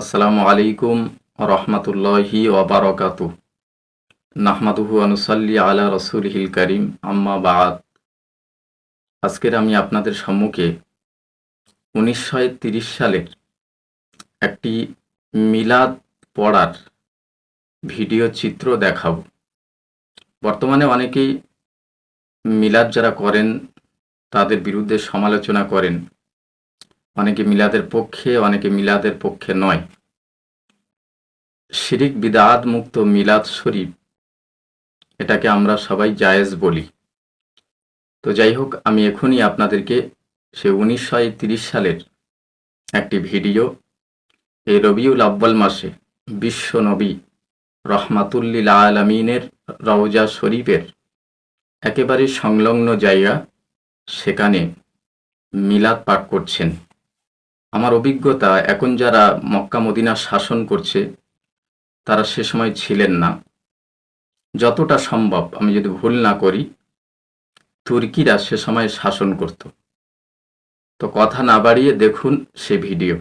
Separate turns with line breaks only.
আসসালামু আলাইকুম রহমতুল্লাহি ওবারকাতু নাহমাদুহু আনুসাল্লি আলা রসুলহিল করিম। আম্মা বাদ। আজকের আমি আপনাদের সম্মুখে উনিশশো সালের একটি মিলাদ পড়ার ভিডিও চিত্র দেখাব। বর্তমানে অনেকেই মিলাদ যারা করেন, তাদের বিরুদ্ধে সমালোচনা করেন। অনেকে মিলাদের পক্ষে, অনেকে মিলাদের পক্ষে নয়। শিরিক, বিদাত মুক্ত মিলাদ শরীফ, এটাকে আমরা সবাই জায়েজ বলি। তো যাই হোক, আমি এখনই আপনাদেরকে সে উনিশশো সালের একটি ভিডিও এই রবিউল আব্বাল মাসে বিশ্ব নবী রহমাতুল্লিল আলমিনের রওজা শরীফের একেবারে সংলগ্ন জায়গা, সেখানে মিলাদ পাঠ করছেন। আমার অভিজ্ঞতা, এখন যারা মক্কা, মদিনা শাসন করছে, তারা সে সময় ছিলেন না। যতটা সম্ভব, আমি যদি ভুল না করি, তুর্কিরা সে সময় শাসন করত। তো কথা না বাড়িয়ে দেখুন সে ভিডিও।